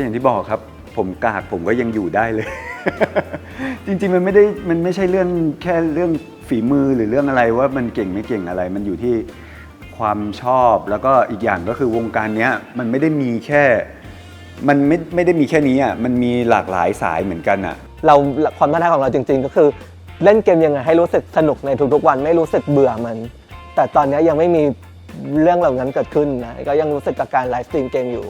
อย่างที่บอกครับ ผมกากผมก็ยังอยู่ได้เลย จริงๆมันไม่ได้มันไม่ใช่เรื่องแค่เรื่องฝีมือหรือเรื่องอะไรว่ามันเก่งไม่เก่งอะไร มันอยู่ที่ความชอบแล้วก็อีกอย่างก็คือวงการเนี้ยมันไม่ได้มีแค่มันไม่ไม่ได้มีแค่นี้อะมันมีหลากหลายสายเหมือนกันอะ เราความท้าทายของเราจริง ๆ ก็คือเล่นเกมยังไงให้รู้สึกสนุกในทุกๆวันไม่รู้สึกเบื่อมัน แต่ตอนนี้ยังไม่มีเรื่องเหล่านั้นเกิดขึ้นนะก็ยังรู้สึกกับการไลฟ์สตรีมเกมอยู่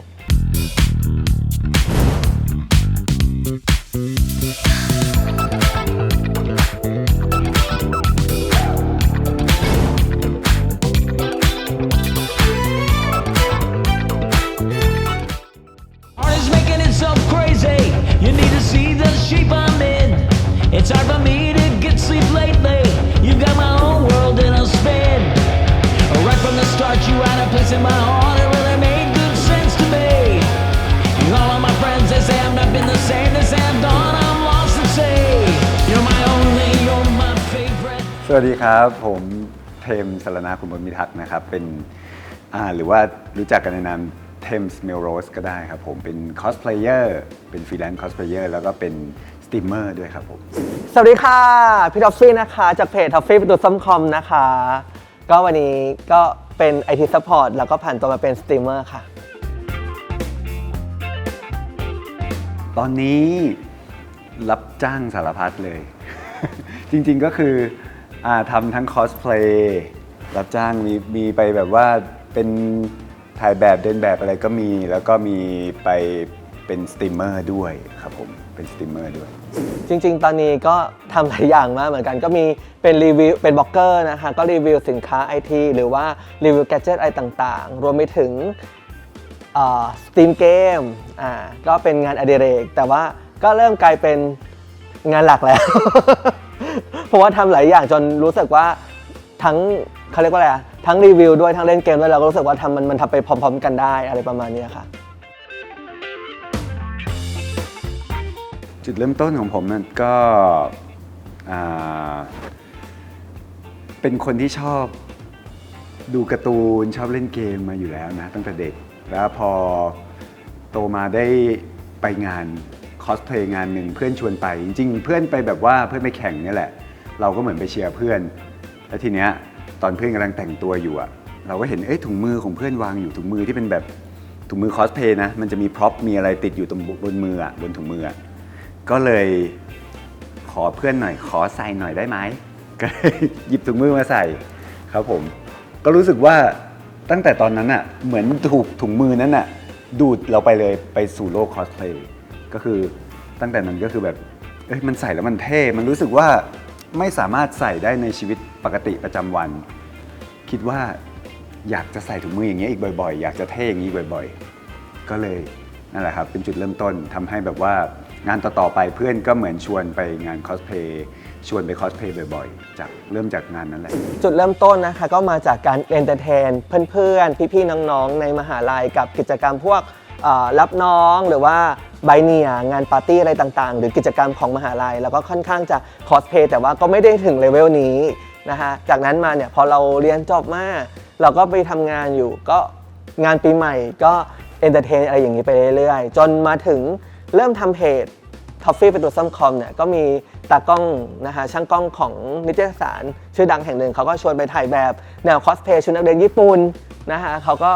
สวัสดีครับ ผมเทมสรณาคุณบนมิทักษ์นะครับ เป็นอ่าหรือว่ารู้จักกันในนามเทมส์เมลโรสก็ได้ครับผมเป็นคอสเพลเยอร์เป็นฟรีแลนซ์คอสเพลเยอร์แล้วก็เป็นสตรีมเมอร์ด้วยครับผม สวัสดีค่ะ พี่ทอฟฟี่นะคะ จากเพจทอฟฟี่ประตูซัมคอมนะคะ ก็วันนี้ก็เป็น IT Support แล้วก็ผ่านตัวมาเป็นสตรีมเมอร์ค่ะ ตอนนี้รับจ้างสารพัดเลย จริงๆก็คือ อาทำทั้งคอสเพลย์รับจ้างมีมีไปแบบว่าเป็นถ่ายแบบเดินแบบอะไรก็มี แล้วก็มีไปเป็นสตรีมเมอร์ด้วยครับผมเป็นสตรีมเมอร์ด้วย จริงๆ ตอนนี้ก็ทำหลายอย่างมากเหมือนกันก็มีเป็นรีวิวเป็นบล็อกเกอร์นะคะ ก็รีวิวสินค้าไอทีหรือว่ารีวิวแกดเจิตอะไรต่างๆ รวมไปถึงสตรีมเกมอ่าก็เป็นงานอดิเรก แต่ว่าก็เริ่มกลายเป็นงานหลักแล้ว เพราะว่าทำหลายอย่างจนรู้สึกว่าทั้งเขาเรียกว่าอะไรอะทั้งรีวิวด้วยทั้งเล่นเกมด้วยเราก็รู้สึกว่าทำมันมันทำไปพร้อม ๆ กันได้อะไรประมาณนี้ค่ะ จุดเริ่มต้นของผมมันก็อ่าเป็นคนที่ชอบดูการ์ตูนชอบเล่นเกมมาอยู่แล้วนะ ตั้งแต่เด็กแล้วพอโตมาได้ไปงาน อสเพลย์งานหนึ่งเพื่อนชวนไป จริง ๆ เพื่อนไปแบบว่าเพื่อนไปแข่งเนี่ยแหละ เราก็เหมือนไปเชียร์เพื่อน แล้วทีเนี้ยตอนเพื่อนกำลังแต่งตัวอยู่อะเราก็เห็นเอ้ถุงมือของเพื่อนวางอยู่ถุงมือที่เป็นแบบถุงมือคอสเพย์นะมันจะมีพร็อพมีอะไรติดอยู่ตรงบนมืออะบนถุงมืออะก็เลยขอเพื่อนหน่อยขอใส่หน่อยได้ไหมก็เลยหยิบถุงมือมาใส่ครับผม ก็รู้สึกว่าตั้งแต่ตอนนั้นอะเหมือนถูกถุงมือนั้นอะดูดเราไปเลยไปสู่โลกคอสเพย์ ก็คือตั้งแต่นั้นก็คือแบบเอ้ยมันใส่แล้วมันเท่ มันรู้สึกว่าไม่สามารถใส่ได้ในชีวิตปกติประจำวัน คิดว่าอยากจะใส่ถุงมืออย่างเงี้ยอีกบ่อยๆ อยากจะเท่อย่างนี้บ่อยๆ ก็เลยนั่นแหละครับเป็นจุดเริ่มต้นทำให้แบบว่างานต่อๆไปเพื่อนก็เหมือนชวนไปงานคอสเพย์ชวนไปคอสเพย์บ่อยๆ จากเริ่มจากงานนั้นแหละ จุดเริ่มต้นนะคะก็มาจากการเอนเตอร์เทนเพื่อนๆ พี่ๆ น้องๆ ในมหาลัยกับกิจกรรมพวกเอ่อรับน้องหรือว่า ไบเนียงานปาร์ตี้อะไรต่างๆ หรือกิจกรรมของมหาลัย แล้วก็ค่อนข้างจะคอสเพย์แต่ว่าก็ไม่ได้ถึงเลเวลนี้นะคะจากนั้นมาเนี่ยพอเราเรียนจบมาเราก็ไปทำงานอยู่ก็งานปีใหม่ก็เอนเตอร์เทนอะไรอย่างนี้ไปเรื่อยๆ จนมาถึงเริ่มทำเพจท็อฟฟี่เป็นตัวซัมคอมเนี่ยก็มีตากล้องนะคะช่างกล้องของนิตยสาร ชื่อดังแห่งหนึ่งเขาก็ชวนไปถ่ายแบบแนวคอสเพลย์ชุดนักเรียนญี่ปุ่นนะคะเขาก็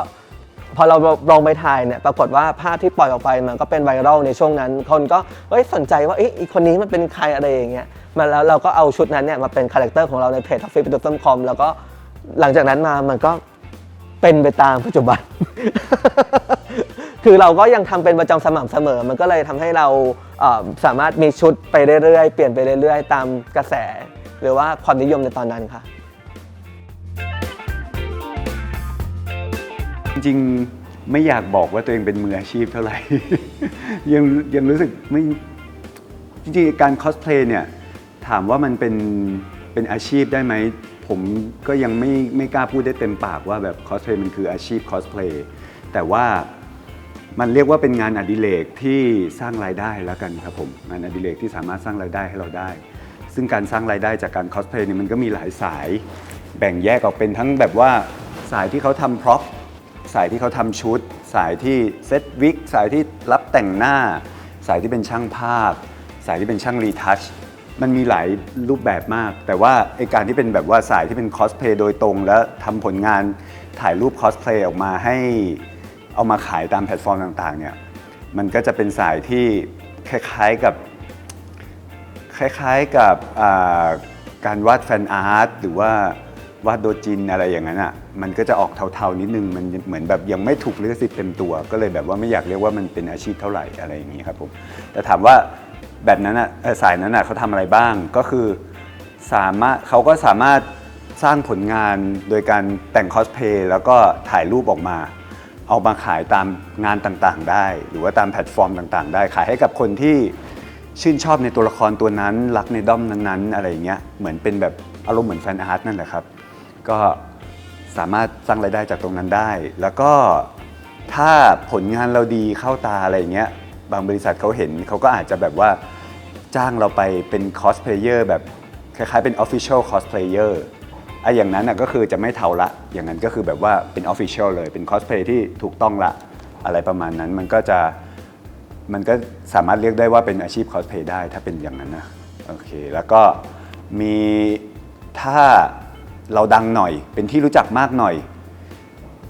พอเราลองไปถ่ายเนี่ยปรากฏว่าภาพที่ปล่อยออกไปมันก็เป็นไวรัลในช่วงนั้น คนก็เอ้ยสนใจว่าเอ้ยอีกคนนี้มันเป็นใครอะไรอย่างเงี้ยมาแล้วเราก็เอาชุดนั้นเนี่ยมาเป็นคาแรคเตอร์ของเราในเพจทอฟฟี่เป็นตัวซัมคอมแล้วก็หลังจากนั้นมามันก็เป็นไปตามปัจจุบัน คือเราก็ยังทำเป็นประจำสม่ำเสมอ มันก็เลยทำให้เราเสามารถมีชุดไปเรื่อยๆ เปลี่ยนไปเรื่อยๆ ตามกระแส หรือว่าความนิยมในตอนนั้นค่ะ จริงๆไม่อยากบอกว่าตัวเองเป็นมืออาชีพเท่าไหร่ ยังยังรู้สึกไม่จริงๆการคอสเพลย์เนี่ยถามว่ามันเป็นเป็นอาชีพได้ไหม ผมก็ยังไม่ไม่กล้าพูดได้เต็มปากว่าแบบคอสเพลย์มันคืออาชีพคอสเพลย์แต่ว่ามันเรียกว่าเป็นงานอดิเรกที่สร้างรายได้แล้วกันครับผมงานอดิเรกที่สามารถสร้างรายได้ให้เราได้ ซึ่งการสร้างรายได้จากการคอสเพลย์เนี่ยมันก็มีหลายสาย แบ่งแยกออกเป็นทั้งแบบว่าสายที่เขาทำพร็อพ สายที่เขาทำชุด สายที่เซตวิกสายที่รับแต่งหน้า สายที่เป็นช่างภาพ สายที่เป็นช่างรีทัชมันมีหลายรูปแบบมาก แต่ว่าไอการที่เป็นแบบว่าสายที่เป็นคอสเพลย์โดยตรง แล้วทำผลงานถ่ายรูปคอสเพลย์ออกมาให้เอามาขายตามแพลตฟอร์มต่างๆเนี่ยมันก็จะเป็นสายที่คล้ายๆกับคล้ายๆกับการวาดแฟนอาร์ตหรือว่า วาดโดจินอะไรอย่างนั้นอะมันก็จะออกเทาๆนิดนึงมันเหมือนแบบยังไม่ถูกลิขสิทธิ์เต็มตัว ก็เลยแบบว่าไม่อยากเรียกว่ามันเป็นอาชีพเท่าไหร่อะไรอย่างนี้ครับผมแต่ถามว่าแบบนั้นอะสายนั้นอะเขาทำอะไรบ้างก็คือสามารถเขาก็สามารถสร้างผลงานโดยการแต่งคอสเพลย์แล้วก็ถ่ายรูปออกมา เอามาขายตามงานต่างๆ ได้ หรือว่าตามแพลตฟอร์มต่างๆ ได้ขายให้กับคนที่ชื่นชอบในตัวละครตัวนั้น รักในด้อมนั้นๆ อะไรอย่างเงี้ยเหมือนเป็นแบบอารมณ์เหมือนแฟนอาร์ตนั่นแหละครับ ก็สามารถสร้างรายได้จากตรงนั้นได้ แล้วก็ถ้าผลงานเราดีเข้าตาอะไรอย่างเงี้ยบางบริษัทเขาเห็นเขาก็อาจจะแบบว่าจ้างเราไปเป็นคอสเพลเยอร์แบบคล้ายๆเป็น Official Cosplayer ไอ้อย่างนั้นนะก็คือจะไม่เทาละ อย่างนั้นก็คือแบบว่าเป็น Official เลย เป็นคอสเพลย์ที่ถูกต้องละ อะไรประมาณนั้น มันก็จะ มันก็สามารถเรียกได้ว่าเป็นอาชีพคอสเพลย์ได้ถ้าเป็นอย่างนั้นนะ โอเค แล้วก็มีถ้า เราดังหน่อย เป็นที่รู้จักมากหน่อย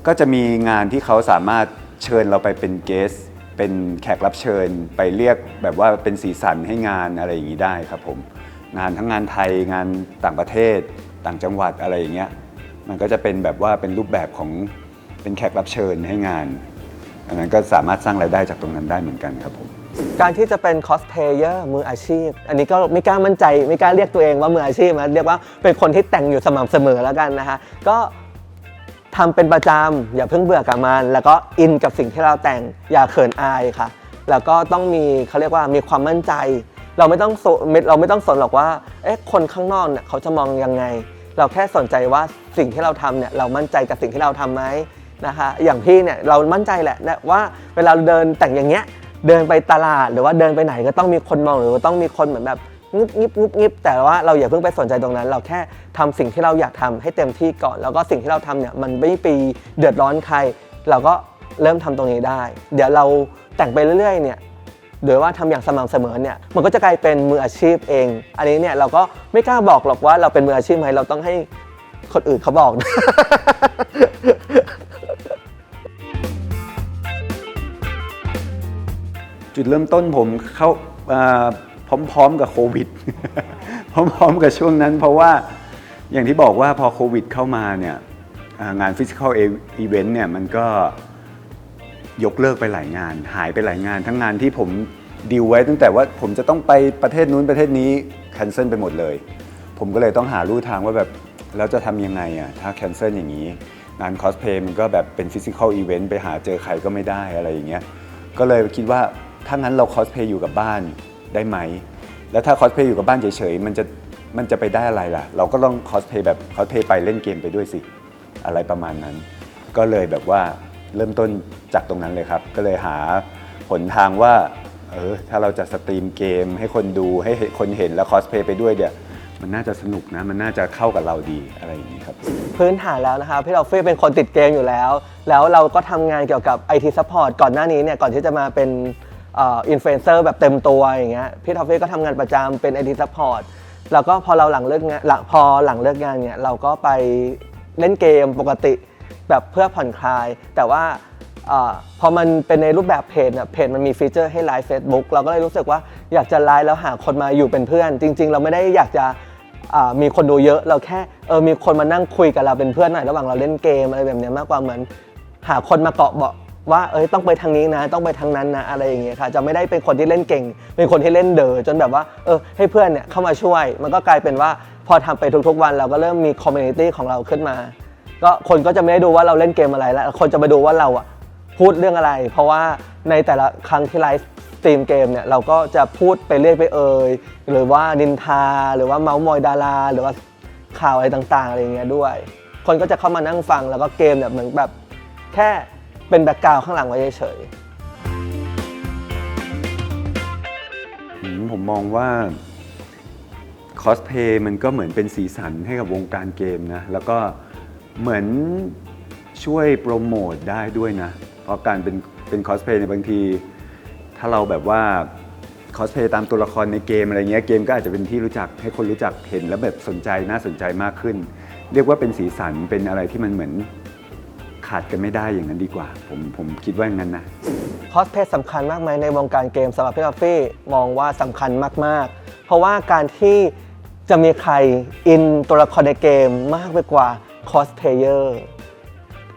ก็จะมีงานที่เขาสามารถเชิญเราไปเป็นเกสเป็นแขกรับเชิญไปเรียกแบบว่าเป็นสีสันให้งานอะไรอย่างนี้ได้ครับผมงานทั้งงานไทยงานต่างประเทศ ต่างจังหวัดอะไรอย่างเงี้ยมันก็จะเป็นแบบว่าเป็นรูปแบบของเป็นแขกรับเชิญให้งานอันนั้นก็สามารถสร้างรายได้จากตรงนั้นได้เหมือนกันครับผม การที่จะเป็นคอสเพลเยอร์มืออาชีพ อันนี้ก็ไม่กล้ามั่นใจ ไม่กล้าเรียกตัวเองว่ามืออาชีพนะเรียกว่าเป็นคนที่แต่งอยู่สม่ำเสมอแล้วกันนะคะก็ทำเป็นประจำอย่าเพิ่งเบื่อกับมัน แล้วก็อินกับสิ่งที่เราแต่งอย่าเขินอายค่ะ แล้วก็ต้องมีเขาเรียกว่ามีความมั่นใจ เราไม่ต้องเราไม่ต้องสนหรอกว่าเอ๊ะคนข้างนอกเนี่ยเขาจะมองยังไง เราแค่สนใจว่าสิ่งที่เราทำเนี่ยเรามั่นใจกับสิ่งที่เราทำไหมนะคะอย่างพี่เนี่ยเรามั่นใจแหละว่าเวลาเราเดินแต่งอย่างเงี้ย เดินไปตลาดหรือว่าเดินไปไหนก็ต้องมีคนมองหรือว่าต้องมีคนเหมือนแบบงุบงิบงุบงิบแต่ว่าเราอย่าเพิ่งไปสนใจตรงนั้น เราแค่ทำสิ่งที่เราอยากทำให้เต็มที่ก่อน แล้วก็สิ่งที่เราทำเนี่ยมันไม่ไปเดือดร้อนใคร เราก็เริ่มทำตรงนี้ได้ เดี๋ยวเราแต่งไปเรื่อยๆเนี่ยโดยว่าทำอย่างสม่ำเสมอเนี่ยมันก็จะกลายเป็นมืออาชีพเอง อันนี้เนี่ยเราก็ไม่กล้าบอกหรอกว่าเราเป็นมืออาชีพไหมเราต้องให้คนอื่นเขาบอก จุดเริ่มต้นผมเข้าพร้อมๆกับโควิด พร้อมๆกับช่วงนั้น เพราะว่าอย่างที่บอกว่าพอโควิดเข้ามาเนี่ยงานฟิสิก a l อีเวนต์เนี่ยมันก็ยกเลิกไปหลายงาน หายไปหลายงาน ทั้งงานที่ผมดีลไว้ตั้งแต่ว่าผมจะต้องไปประเทศนู้นประเทศนี้แคนเซิลไปหมดเลย ผมก็เลยต้องหาลู่ทางว่าแบบแล้วจะทำยังไงอะถ้าแคนเซิลอย่างนี้ งานคอสเพย์มันก็แบบเป็นฟิสิก a l อีเวนต์ไปหาเจอใครก็ไม่ได้อะไรอย่างเงี้ยก็เลยคิดว่า ถ้างั้นเราคอสเพย์อยู่กับบ้านได้ไหม แล้วถ้าคอสเพย์อยู่กับบ้านเฉยๆ มันจะมันจะไปได้อะไรล่ะ เราก็ต้องคอสเพย์แบบคอสเพย์ไปเล่นเกมไปด้วยสิ อะไรประมาณนั้น ก็เลยแบบว่าเริ่มต้นจากตรงนั้นเลยครับ ก็เลยหาหนทางว่า เออ ถ้าเราจะสตรีมเกมให้คนดูให้คนเห็นแล้วคอสเพย์ไปด้วยเดี๋ยวมันน่าจะสนุกนะ มันน่าจะเข้ากับเราดีอะไรอย่างนี้ครับ พื้นฐานแล้วนะครับพี่เราฟี่เป็นคนติดเกมอยู่แล้ว แล้วเราก็ทำงานเกี่ยวกับ IT Support ก่อนหน้านี้เนี่ยก่อนที่จะมาเป็น อินฟลูเอนเซอร์แบบเต็มตัวอย่างเงี้ยพี่ทอฟฟี่ก็ทำงานประจำเป็น IT Support แล้วก็พอเราหลังเลิกงานหลังพอหลังเลิกงานเนี่ยเราก็ไปเล่นเกมปกติแบบเพื่อผ่อนคลาย แต่ว่าอพอมันเป็นในรูปแบบเพจเนี่ยเพจมันมีฟีเจอร์ให้ไลฟ์ Facebook เราก็เลยรู้สึกว่าอยากจะไลฟ์แล้วหาคนมาอยู่เป็นเพื่อน จริง ๆ เราไม่ได้อยากจะมีคนดูเยอะ เราแค่เออมีคนมานั่งคุยกับเราเป็นเพื่อนหน่อยระหว่างเราเล่นเกมอะไรแบบเนี้ยมากกว่าเหมือนหาคนมาเกาะเบาะ ว่าเอ้ยต้องไปทางนี้นะ ต้องไปทางนั้นนะอะไรอย่างเงี้ยค่ะ จะไม่ได้เป็นคนที่เล่นเก่ง เป็นคนที่เล่นเด๋อจนแบบว่าเออให้เพื่อนเนี่ยเข้ามาช่วย มันก็กลายเป็นว่าพอทำไปทุกๆวันเราก็เริ่มมีคอมมูนิตี้ของเราขึ้นมา ก็คนก็จะไม่ได้ดูว่าเราเล่นเกมอะไรแล้วคนจะมาดูว่าเราอะพูดเรื่องอะไร เพราะว่าในแต่ละครั้งที่ไลฟ์สตรีมเกมเนี่ยเราก็จะพูดไปเรื่อยไปเอ่ยหรือว่านินทา หรือว่าเมาส์มอยดารา หรือว่าข่าวอะไรต่างๆอะไรอย่างเงี้ยด้วย คนก็จะเข้ามานั่งฟังแล้วก็เกมแบบเหมือนแบบแค่ เป็นแบ็กกราวข้างหลังไว้เฉยอืมผมมองว่าคอสเพย์มันก็เหมือนเป็นสีสันให้กับวงการเกมนะ แล้วก็เหมือนช่วยโปรโมทได้ด้วยนะ เพราะการเป็นเป็นคอสเพย์ในยบางที ถ้าเราแบบว่าคอสเพย์ตามตัวละครในเกมอะไรเงี้ยเกมก็อาจจะเป็นที่รู้จักให้คนรู้จักเห็นแล้วแบบสนใจน่าสนใจมากขึ้น เรียกว่าเป็นสีสันเป็นอะไรที่มันเหมือน ขาดกันไม่ได้อย่างนั้นดีกว่า ผมผมคิดว่าอย่างนั้นนะคอสเพลย์สำคัญมากไหมในวงการเกมสำหรับพี่กาฟี่มองว่าสำคัญมาก ๆ เพราะว่าการที่จะมีใครอินตัวละครในเกมมากไปกว่าคอสเพลเยอร์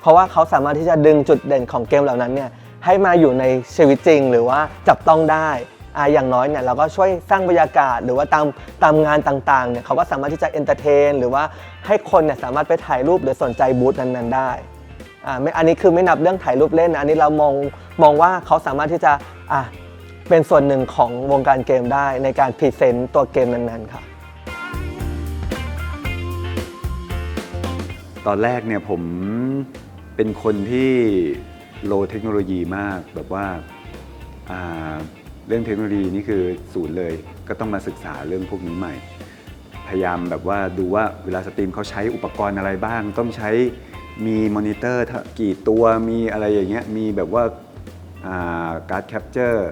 เพราะว่าเขาสามารถที่จะดึงจุดเด่นของเกมเหล่านั้นเนี่ยให้มาอยู่ในชีวิตจริง หรือว่าจับต้องได้อ่าอย่างน้อยเนี่ยเราก็ช่วยสร้างบรรยากาศ หรือว่าตามตามงานต่างๆเนี่ยเขาก็สามารถที่จะเอนเตอร์เทนหรือว่าให้คนเนี่ยสามารถไปถ่ายรูปหรือสนใจบูธนั้นๆได้ อ่าไม่อันนี้คือไม่นับเรื่องถ่ายรูปเล่นนะอันนี้เรามองมองว่าเขาสามารถที่จะอะเป็นส่วนหนึ่งของวงการเกมได้ในการพรีเซนต์ตัวเกมนั้นๆค่ะ ตอนแรกเนี่ยผมเป็นคนที่โลเทคโนโลยีมากแบบว่าอ่าเรื่องเทคโนโลยีนี่คือศูนย์เลยก็ต้องมาศึกษาเรื่องพวกนี้ใหม่ พยายามแบบว่าดูว่าเวลาสตรีมเขาใช้อุปกรณ์อะไรบ้าง ต้องใช้ มีมอนิเตอร์กี่ตัวมีอะไรอย่างเงี้ยมีแบบว่าการ์ดแคปเจอร์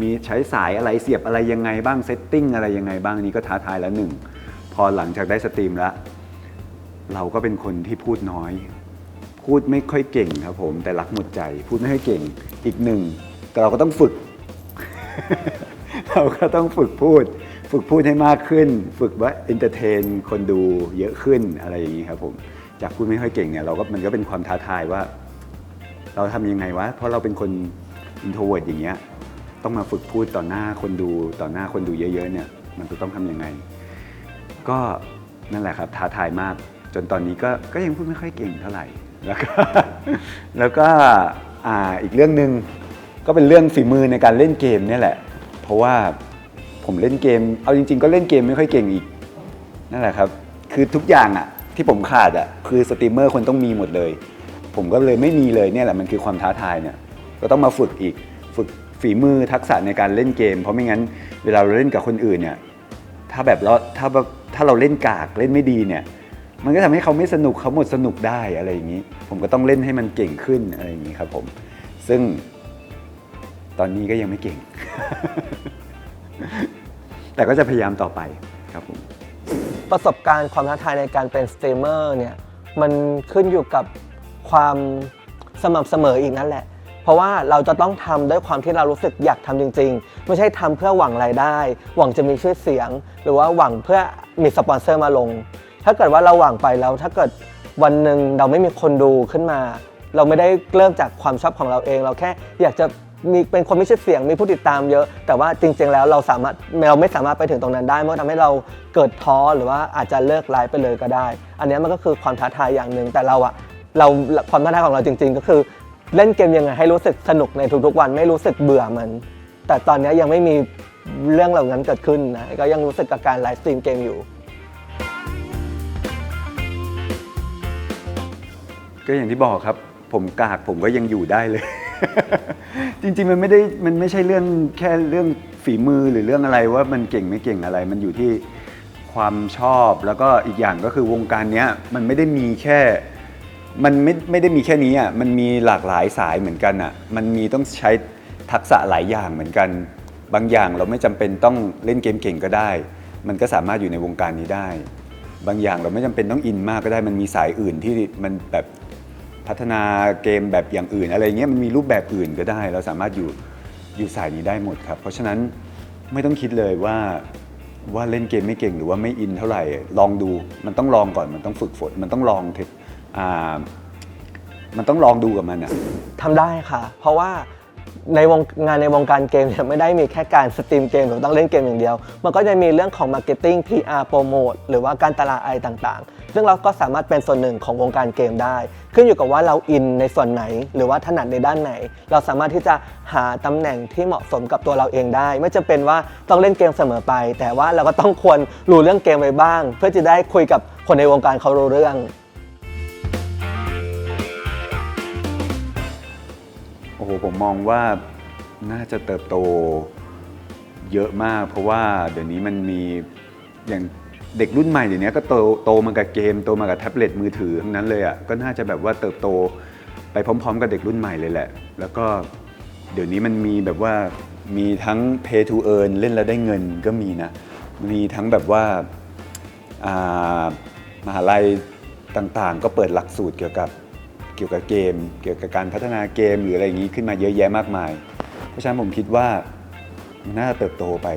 มีใช้สายอะไรเสียบอะไรยังไงบ้างเซตติ้งอะไรยังไงบ้างนี่ก็ท้าทายแล้วหนึ่งพอหลังจากได้สตรีมแล้ว เราก็เป็นคนที่พูดน้อย พูดไม่ค่อยเก่งครับผม แต่รักหมดใจ พูดไม่ค่อยเก่งอีกหนึ่งแต่เราก็ต้องฝึก เราก็ต้องฝึกพูด ฝึกพูดให้มากขึ้น ฝึกว่าเอนเตอร์เทนคนดูเยอะขึ้นอะไรอย่างนี้ครับผม จากพูดไม่ค่อยเก่งเนี่ยเราก็มันก็เป็นความท้าทายว่า เราทำยังไงวะเพราะเราเป็นคนอินโทรเวิร์ดอย่างเงี้ยต้องมาฝึกพูดต่อหน้าคนดูต่อหน้าคนดูเยอะๆเนี่ยมันจะต้องทำยังไง ก็นั่นแหละครับท้าทายมาก จนตอนนี้ก็ก็ยังพูดไม่ค่อยเก่งเท่าไหร่ แล้วก็แล้วก็อ่าอีกเรื่องหนึ่งก็เป็นเรื่องฝีมือในการเล่นเกมเนี่ยแหละ เพราะว่าผมเล่นเกม เอาจริง ๆ ก็เล่นเกมไม่ค่อยเก่งอีกนั่นแหละครับ คือทุกอย่างอะ ที่ผมขาดอะคือสตรีมเมอร์คนต้องมีหมดเลย ผมก็เลยไม่มีเลยเนี่ยแหละมันคือความท้าทายเนี่ยก็ต้องมาฝึกอีกฝึกฝีมือทักษะในการเล่นเกม เพราะไม่งั้นเวลาเราเล่นกับคนอื่นเนี่ยถ้าแบบเราถ้าแบบถ้าเราเล่นกากเล่นไม่ดีเนี่ยมันก็ทำให้เขาไม่สนุกเขาหมดสนุกได้อะไรอย่างนี้ ผมก็ต้องเล่นให้มันเก่งขึ้นอะไรอย่างนี้ครับผม ซึ่งตอนนี้ก็ยังไม่เก่ง แต่ก็จะพยายามต่อไปครับผม ประสบการณ์ความท้าทายในการเป็นสตรีมเมอร์เนี่ยมันขึ้นอยู่กับความสม่ำเสมออีกนั่นแหละ เพราะว่าเราจะต้องทำด้วยความที่เรารู้สึกอยากทำจริง ๆ ไม่ใช่ทำเพื่อหวังรายได้ หวังจะมีชื่อเสียง หรือว่าหวังเพื่อมีสปอนเซอร์มาลง ถ้าเกิดว่าเราหวังไปแล้ว ถ้าเกิดวันหนึ่งเราไม่มีคนดูขึ้นมา เราไม่ได้เริ่มจากความชอบของเราเอง เราแค่อยากจะ มีเป็นคนไมีชื่อเสียงมีผู้ติดตามเยอะ แต่ว่าจริง ๆ แล้วเราสามารถเราไม่สามารถไปถึงตรงนั้นได้เมื่อทำให้เราเกิดท้อหรือว่าอาจจะเลิกไลฟ์ไปเลยก็ได้ อันนี้มันก็คือความท้าทายอย่างหนึ่งแต่เราอะเราความท้าทายของเราจริง ๆ ก็คือเล่นเกมยังไงให้รู้สึกสนุกในทุกๆวันไม่รู้สึกเบื่อมัน แต่ตอนนี้ยังไม่มีเรื่องเหล่านั้นเกิดขึ้นนะก็ยังรู้สึกกับการไลฟ์สตรีมเกมอยู่ ก็อย่างที่บอกครับ ผมกากผมก็ยังอยู่ได้เลย จริงๆมันไม่ได้มันไม่ใช่เรื่องแค่เรื่องฝีมือหรือเรื่องอะไรว่ามันเก่งไม่เก่งอะไร มันอยู่ที่ความชอบแล้วก็อีกอย่างก็คือวงการเนี้ยมันไม่ได้มีแค่มันไม่ไม่ได้มีแค่นี้อะมันมีหลากหลายสายเหมือนกันอะมันมีต้องใช้ทักษะหลายอย่างเหมือนกัน บางอย่างเราไม่จำเป็นต้องเล่นเกมเก่งก็ได้ มันก็สามารถอยู่ในวงการนี้ได้ บางอย่างเราไม่จำเป็นต้องอินมากก็ได้ มันมีสายอื่นที่มันแบบ พัฒนาเกมแบบอย่างอื่น อะไรเงี้ยมันมีรูปแบบอื่นก็ได้ เราสามารถอยู่อยู่สายนี้ได้หมดครับ เพราะฉะนั้นไม่ต้องคิดเลยว่าว่าเล่นเกมไม่เก่งหรือว่าไม่อินเท่าไหร่ลองดูมันต้องลองก่อนมันต้องฝึกฝนมันต้องลองเทคอ่ามันต้องลองดูกับมันอะทำได้ค่ะ เพราะว่า ในวงงานในวงการเกมเนี่ยไม่ได้มีแค่การสตรีมเกมหรือต้องเล่นเกมอย่างเดียว มันก็จะมีเรื่องของมาร์เก็ตติ้ง PR โปรโมทหรือว่าการตลาดอะไรต่างๆ ซึ่งเราก็สามารถเป็นส่วนหนึ่งของวงการเกมได้ ขึ้นอยู่กับว่าเราอินในส่วนไหน หรือว่าถนัดในด้านไหน เราสามารถที่จะหาตำแหน่งที่เหมาะสมกับตัวเราเองได้ ไม่จำเป็นว่าต้องเล่นเกมเสมอไป แต่ว่าเราก็ต้องควรรู้เรื่องเกมไว้บ้าง เพื่อจะได้คุยกับคนในวงการเขารู้เรื่อง อ้โหผมมองว่าน่าจะเติบโตเยอะมาก เพราะว่าเดี๋ยวนี้มันมีอย่างเด็กรุ่นใหม่เดี๋ยวนี้ก็โตโตมากับเกมโตมากับแท็บเล็ตมือถือทั้งนั้นเลยอะ่ะก็น่าจะแบบว่าเติบโตไปพร้อม ๆ กับเด็กรุ่นใหม่เลยแหละ แล้วก็เดี๋ยวนี้มันมีแบบว่ามีทั้ง pay to earn เล่นแล้วได้เงินก็มีนะ มีทั้งแบบว่าอ่ามหาลัยต่างๆ ก็เปิดหลักสูตรเกี่ยวกับ เกี่ยวกับเกม เกี่ยวกับการพัฒนาเกมหรืออะไรอย่างนี้ขึ้นมาเยอะแยะมากมาย เพราะฉะนั้นผมคิดว่ามันน่าเติบโตไป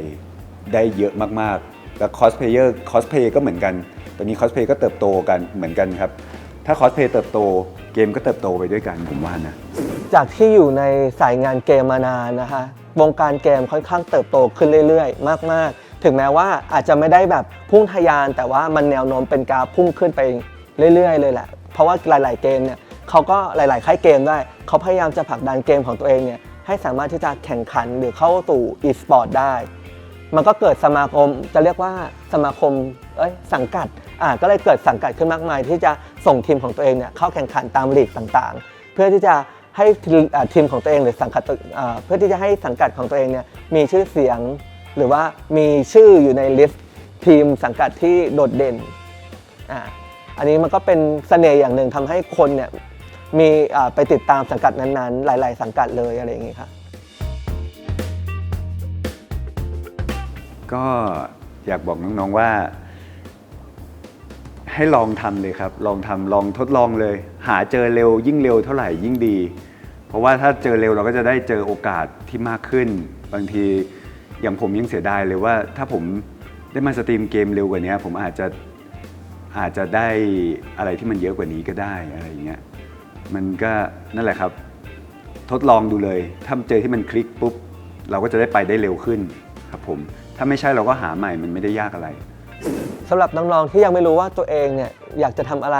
ได้เยอะมากๆ แล้วคอสเพลเยอร์คอสเพย์ก็เหมือนกัน ตอนนี้คอสเพย์ก็เติบโตกันเหมือนกันครับ ถ้าคอสเพย์เติบโตเกมก็เติบโตไปด้วยกันผมว่านะ จากที่อยู่ในสายงานเกมมานานนะคะ วงการเกมค่อนข้างเติบโตขึ้นเรื่อยๆ มาก ๆ ถึงแม้ว่าอาจจะไม่ได้แบบพุ่งทะยาน แต่ว่ามันแนวโน้มเป็นกราฟพุ่งขึ้นไปเรื่อย ๆ เลยแหละ เพราะว่าหลาย ๆ เกมเนี่ย เขาก็หลาย ๆ ค่ายเกมได้ เขาพยายามจะผลักดันเกมของตัวเองเนี่ยให้สามารถที่จะแข่งขันหรือเข้าสู่ e-sport ได้ มันก็เกิดสมาคมจะเรียกว่าสมาคมเอ้ยสังกัดอ่าก็เลยเกิดสังกัดขึ้นมากมาย ที่จะส่งทีมของตัวเองเนี่ยเข้าแข่งขันตามลีกต่าง ๆ เพื่อที่จะให้ทีมของตัวเองหรือสังกัดเพื่อที่จะให้สังกัดของตัวเองเนี่ยมีชื่อเสียง หรือว่ามีชื่ออยู่ในลิสต์ทีมสังกัดที่โดดเด่นอ่าอันนี้มันก็เป็นเสน่ห์อย่างหนึ่งทำให้คนเนี่ย มีไปติดตามสังกัดนั้นๆ หลาย ๆ สังกัดเลยอะไรอย่างงี้ค่ะก็อยากบอกน้องๆว่า ให้ลองทำเลยครับ ลองทำลองทดลองเลย หาเจอเร็วยิ่งเร็วเท่าไหร่ยิ่งดี เพราะว่าถ้าเจอเร็วเราก็จะได้เจอโอกาสที่มากขึ้น บางทีอย่างผมยังเสียดายเลยว่า ถ้าผมได้มาสตรีมเกมเร็วกว่านี้ผมอาจจะอาจจะได้อะไรที่มันเยอะกว่านี้ก็ได้อะไรอย่างเงี้ย มันก็นั่นแหละครับ ทดลองดูเลย ถ้าเจอที่มันคลิกปุ๊บ เราก็จะได้ไปได้เร็วขึ้นครับผม ถ้าไม่ใช่เราก็หาใหม่มันไม่ได้ยากอะไรสำหรับน้องๆที่ยังไม่รู้ว่าตัวเองเนี่ยอยากจะทำอะไร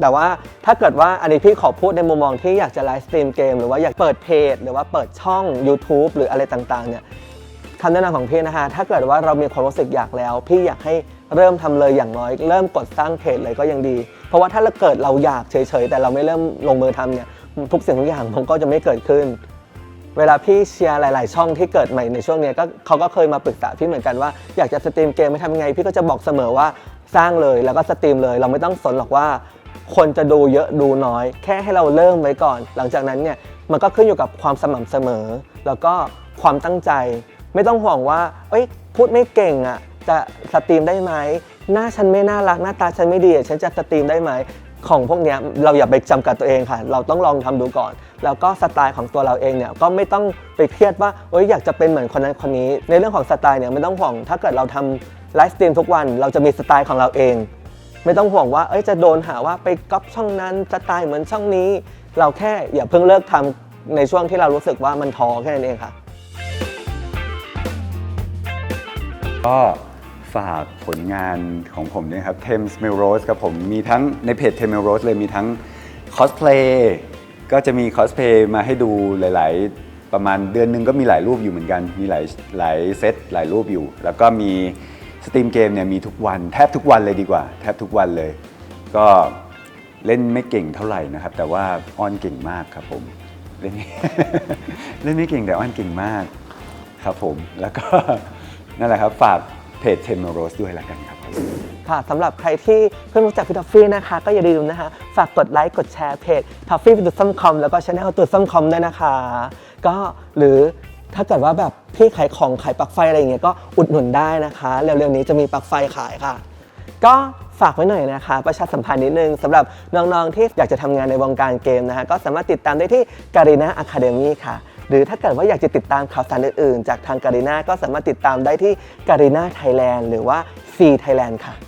แต่ว่าถ้าเกิดว่าอันนี้พี่ขอพูดในมุมมองที่อยากจะไลฟ์สตรีมเกมหรือว่าอยากเปิดเพจ หรือว่าเปิดช่อง YouTube หรืออะไรต่างๆเนี่ยคำแนะนำของพี่นะคะถ้าเกิดว่าเรามีความรู้สึกอยากแล้ว พี่อยากให้ เริ่มทำเลยอย่างน้อย เริ่มกดสร้างเพจเลยก็ยังดี เพราะว่าถ้าเราเกิดเราอยากเฉยๆ แต่เราไม่เริ่มลงมือทำเนี่ยทุกสิ่งทุกอย่างมันก็จะไม่เกิดขึ้น เวลาพี่เชียร์หลาย ๆ ช่องที่เกิดใหม่ในช่วงนี้ก็เขาก็เคยมาปรึกษาพี่เหมือนกันว่าอยากจะสตรีมเกมไม่ทำยังไง พี่ก็จะบอกเสมอว่าสร้างเลยแล้วก็สตรีมเลย เราไม่ต้องสนหรอกว่า คนจะดูเยอะดูน้อย แค่ให้เราเริ่มไว้ก่อน หลังจากนั้นเนี่ยมันก็ขึ้นอยู่กับความสม่ำเสมอ แล้วก็ความตั้งใจ ไม่ต้องห่วงว่าเอ้ยพูดไม่เก่งอะ จะสตรีมได้ไหมหน้าฉันไม่น่ารักหน้าตาฉันไม่ดีฉันจะสตรีมได้ไหมของพวกนี้เราอย่าไปจำกัดตัวเองค่ะ เราต้องลองทำดูก่อน แล้วก็สไตล์ของตัวเราเองเนี่ยก็ไม่ต้องไปเครียดว่าเอ้ยอยากจะเป็นเหมือนคนนั้นคนนี้ ในเรื่องของสไตล์เนี่ยไม่ต้องห่วงถ้าเกิดเราทำไลฟ์สตรีมทุกวัน เราจะมีสไตล์ของเราเอง ไม่ต้องห่วงว่าเอ้ยจะโดนหาว่าไปก๊อปช่องนั้นสไตล์เหมือนช่องนี้ เราแค่อย่าเพิ่งเลิกทำในช่วงที่เรารู้สึกว่ามันท้อแค่นั้นเองค่ะก็ ฝากผลงานของผมด้วยครับ Thames Melrose ครับผมมีทั้งในเพจ Thames Melrose เลยมีทั้งคอสเพลย์ก็จะมีคอสเพลย์มาให้ดูหลาย ๆ ประมาณเดือนหนึงก็มีหลายรูปอยู่เหมือนกัน มีหลายหลายเซตหลายรูปอยู่ แล้วก็มีสตรีมเกมเนี่ยมีทุกวันแทบทุกวันเลยดีกว่า แทบทุกวันเลย ก็เล่นไม่เก่งเท่าไหร่นะครับ แต่ว่าอ้อนเก่งมากครับผมเล่นเล่นไม่เก่งแต่อ้อนเก่งมากครับผมแล้วก็นั่นแหละครับฝาก เพจเทมโรสด้วยละกันครับ ค่ะสำหรับใครที่เพิ่งรู้จักพี่ทอฟฟี่นะคะ ก็อย่าลืมนะคะ ฝากกดไลค์กดแชร์เพจทอฟฟี่เป็นตัวซ้ำคอมแล้วก็ช anel ตัวซ้ำคอมด้วยนะคะ ก็หรือถ้าเกิดว่าแบบพี่ขายของขายปลั๊กไฟอะไรอย่างเงี้ยก็อุดหนุนได้นะคะ เร็วๆนี้จะมีปลั๊กไฟขายค่ะ ก็ฝากไว้หน่อยนะคะ ประชาสัมพันธ์นิดนึงสำหรับน้องๆที่อยากจะทำงานในวงการเกมนะคะก็สามารถติดตามได้ที่ Garena Academy ค่ะ หรือถ้าเกิดว่าอยากจะติดตามข่าวสารอื่นๆ จากทางการีนาก็สามารถติดตามได้ที่การีนาไทยแลนด์หรือว่า C Thailand ค่ะ